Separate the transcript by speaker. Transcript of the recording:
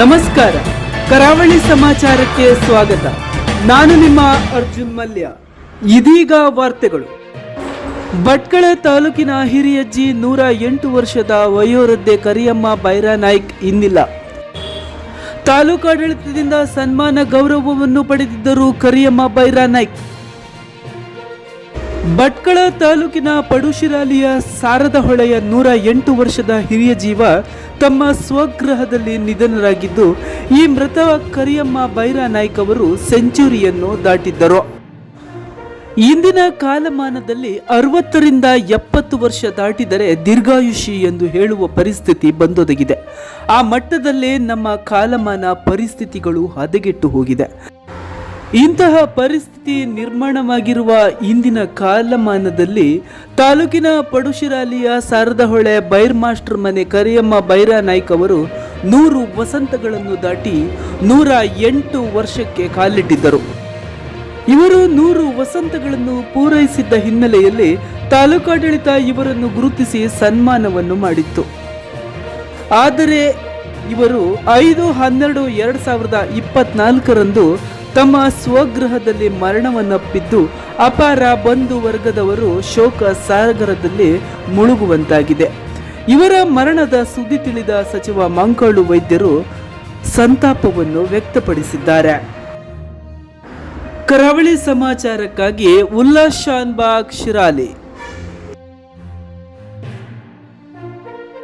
Speaker 1: ನಮಸ್ಕಾರ. ಕರಾವಳಿ ಸಮಾಚಾರಕ್ಕೆ ಸ್ವಾಗತ. ನಾನು ನಿಮ್ಮ ಅರ್ಜುನ್ ಮಲ್ಯ. ಇದೀಗ ವಾರ್ತೆಗಳು. ಭಟ್ಕಳ ತಾಲೂಕಿನ ಹಿರಿಯಜ್ಜಿ ನೂರ ಎಂಟು ವರ್ಷದ ವಯೋವೃದ್ಧೆ ಕರಿಯಮ್ಮ ಬೈರಾನಾಯ್ಕ್ ಇನ್ನಿಲ್ಲ ತಾಲೂಕಾಡಳಿತದಿಂದ ಸನ್ಮಾನ ಗೌರವವನ್ನು ಪಡೆದಿದ್ದರು ಕರಿಯಮ್ಮ ಬೈರಾನಾಯ್ಕ್ ಭಟ್ಕಳ ತಾಲೂಕಿನ ಪಡುಶಿರಾಲಿಯ ಸಾರದ ಹೊಳೆಯ ನೂರ ಎಂಟು ವರ್ಷದ ಹಿರಿಯ ಜೀವ ತಮ್ಮ ಸ್ವಗೃಹದಲ್ಲಿ ನಿಧನರಾಗಿದ್ದು, ಈ ಮೃತ ಕರಿಯಮ್ಮ ಬೈರಾ ನಾಯ್ಕ್ ಅವರು ಸೆಂಚುರಿಯನ್ನು ದಾಟಿದ್ದರು. ಇಂದಿನ ಕಾಲಮಾನದಲ್ಲಿ ಅರವತ್ತರಿಂದ ಎಪ್ಪತ್ತು ವರ್ಷ ದಾಟಿದರೆ ದೀರ್ಘಾಯುಷಿ ಎಂದು ಹೇಳುವ ಪರಿಸ್ಥಿತಿ ಬಂದೊದಗಿದೆ. ಆ ಮಟ್ಟದಲ್ಲೇ ನಮ್ಮ ಕಾಲಮಾನ ಪರಿಸ್ಥಿತಿಗಳು ಹದಗೆಟ್ಟು ಹೋಗಿದೆ. ಇಂತಹ ಪರಿಸ್ಥಿತಿ ನಿರ್ಮಾಣವಾಗಿರುವ ಇಂದಿನ ಕಾಲಮಾನದಲ್ಲಿ ತಾಲೂಕಿನ ಪಡುಶಿರಾಲಿಯ ಸಾರದಹೊಳೆ ಬೈರ್ ಮಾಸ್ಟರ್ ಮನೆ ಕರಿಯಮ್ಮ ಬೈರ ನಾಯ್ಕ್ ಅವರು ನೂರು ವಸಂತಗಳನ್ನು ದಾಟಿ ನೂರ ಎಂಟು ವರ್ಷಕ್ಕೆ ಕಾಲಿಟ್ಟಿದ್ದರು. ಇವರು ನೂರು ವಸಂತಗಳನ್ನು ಪೂರೈಸಿದ್ದ ಹಿನ್ನೆಲೆಯಲ್ಲಿ ತಾಲೂಕಾಡಳಿತ ಇವರನ್ನು ಗುರುತಿಸಿ ಸನ್ಮಾನವನ್ನು ಮಾಡಿತ್ತು. ಆದರೆ ಇವರು ಐದು, ಹನ್ನೆರಡು, ಎರಡು ಸಾವಿರದ ಇಪ್ಪತ್ನಾಲ್ಕರಂದು ತಮ್ಮ ಸ್ವಗೃಹದಲ್ಲಿ ಮರಣವನ್ನಪ್ಪಿದ್ದು ಅಪಾರ ಬಂಧು ವರ್ಗದವರು ಶೋಕ ಸಾಗರದಲ್ಲಿ ಮುಳುಗುವಂತಾಗಿದೆ. ಇವರ ಮರಣದ ಸುದ್ದಿ ತಿಳಿದ ಸಚಿವ ಮಂಕಾಳು ವೈದ್ಯರು ಸಂತಾಪವನ್ನು ವ್ಯಕ್ತಪಡಿಸಿದ್ದಾರೆ. ಕರಾವಳಿ ಸಮಾಚಾರಕ್ಕಾಗಿ ಉಲ್ಲಾಸ್ ಶಾನ್ಬಾಗ್ ಶಿರಾಲಿ.